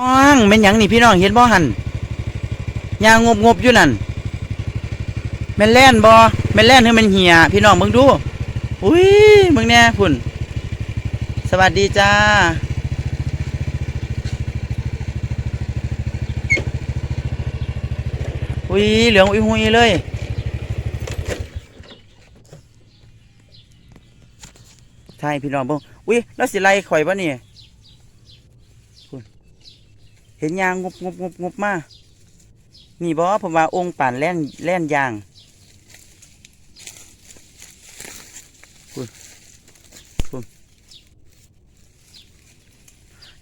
น้องแม่นหยังนี่พี่น้องเห็นบ่หันยางงบงบอยู่นั่นแม่นแล่นบ่แม่นแล่นให้มันเหี่ยพี่น้องเบิ่งดูอุ้ยมึงแน่พุ่น สวัสดีจ้า อุ้ยเหลืองอุ้ยหุยเลยใช่พี่น้องเบิ่งอุ้ยแล้วสิไล่ข่อยบ่นี่ ห็นยางงบงบงบงบมานี่บ่ผมว่าองค์ป่านแล่นแล่นยาง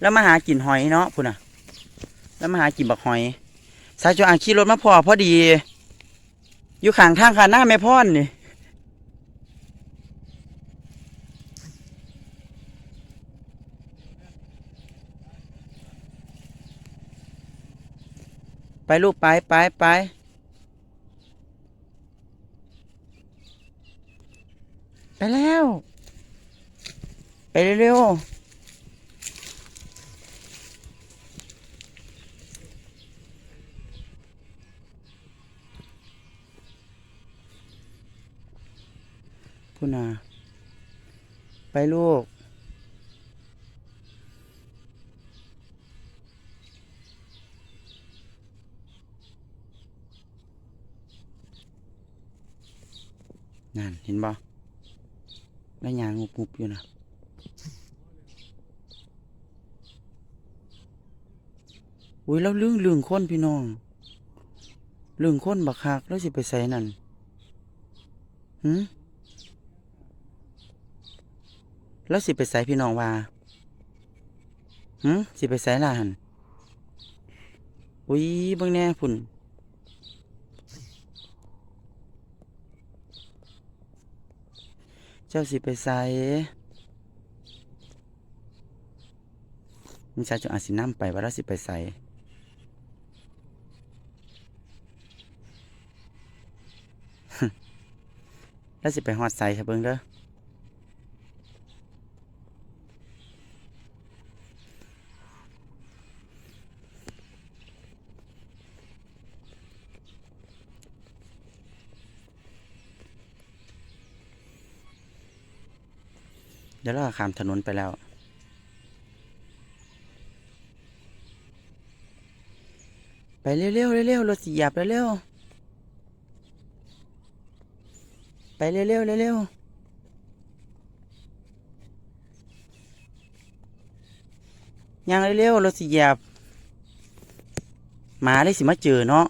แล้วมาหากินหอยเนาะพุ่นน่ะ แล้วมาหากินบักหอย สายจวอ่างขี่รถมาพอพอดี อยู่ข้างทางค่ะหน้าแม่พ่อนนี่ ลูกไปไปไปไปแล้ว ไปเร็วๆพุนน่ะไปลูก นั่นเห็นบ่แล้วยางงุบงุบอยู่นะอุ้ยแล้วเรื่องเรื่องคนพี่น้อง เรื่องคนบักคักแล้วสิไปใส่นั่นหืมแล้วสิไปใส่พี่น้องว่าหืมสิไปใส่ล่ะหันอุ้ยเบิ่งแน่พุ่น เจ้าสิไปใส่มิชาจะอาจสิน้ำไปว่าเราสิไปใส่แล้วสิไปหอดใส่ครับเบิ้งเด้อ เดี๋ยวเราข้ามถนนไปแล้ว ไปเร็วๆเร็วๆรถสิเหยับเร็วๆไปเร็วๆเร็วๆย่างเร็วๆรถสิหยับหมาเลยสิมาเจอเนาะ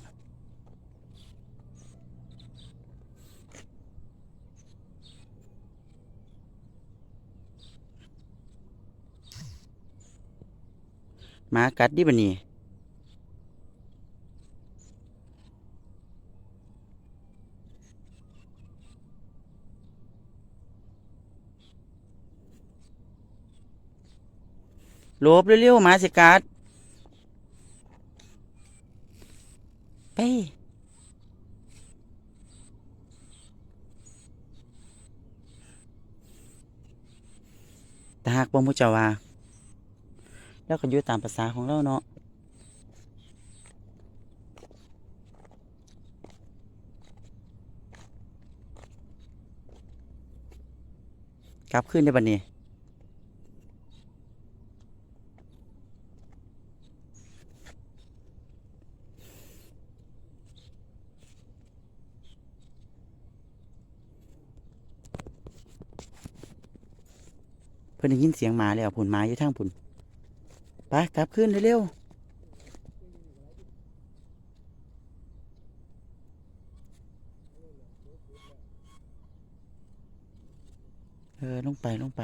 หมากัดดิบันนี่หลบเร็วๆมาสิกัดไปแต่หากบ่มูเจ้าว่า แล้วก็อยู่ตามภาษาของเราเนาะกลับขึ้นได้บัดนี้เพิ่นได้ยินเสียงหมาแล้วผุนหมาอยู่ทางผุน ไปกลับขึ้นเร็วเออลงไปลงไป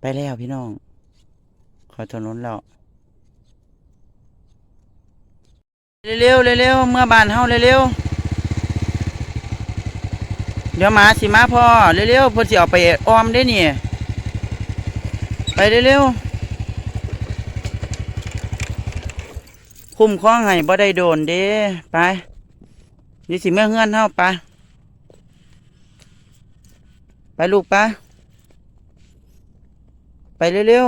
ไปแล้วพี่น้อง ขอถนนแล้วเร็วเร็วเมื่อบานเฮาเร็วๆ เดี๋ยวหมาสิมาพ่อเร็วๆเพิ่นสิเอาไปออมได้นี่ ไปเร็วๆคุ้มครองให้บ่ได้โดนเด้ไปนี่สิเมื่อเฮือนเฮาไปไปลูกไปไปเร็ว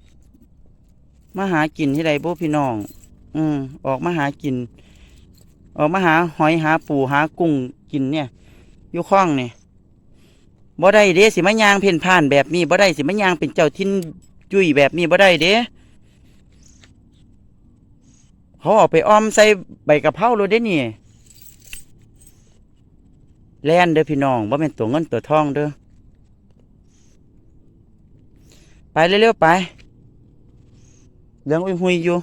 ๆมาหากินที่ใดบุพี่น้อง อืมออกมาหากิน ออกมาหาหอยหาปูหากุ้งกินเนี่ยอยู่คลองเนี่ยบ่ได้เด้สิมายางเพ่นพ่านแบบนี้บ่ได้สิมายางเป็นเจ้าทินจุ้ยแบบนี้บ่ได้เด้เขาออกไปอ้อมใส่ใบกะเพราเลยเด้นี่แล่นเด้อพี่น้องบ่เป็นตัวเงินตัวทองเด้อไปเร็วๆไปเรื่องอุ้ยหุยอยู่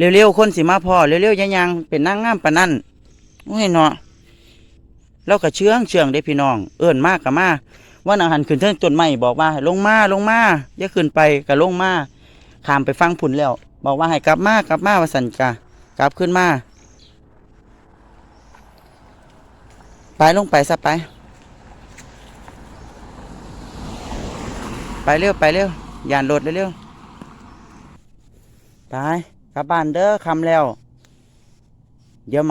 เร็วๆคนสิมาพอเร็วๆยังยังเป็นนางงามปานนั่นโอ้ยเนาะเราก็เชื่องเชื่องได้พี่น้อง เอิ้นมากกับมาว่าอาหารขึ้นเทิงต้นไม้บอกว่า ลงมาลงมาอย่าขึ้นไปก็ลงมาขามไปฟังผุนแล้ว บอกว่าให้กลับมากลับมาวาสันกะกลับขึ้นมาไปลงไปซะไป ไปเร็วไปเร็วยานรถเร็วๆไป กลับบ้านเด้อคำแล้ว เดี๋ยวมา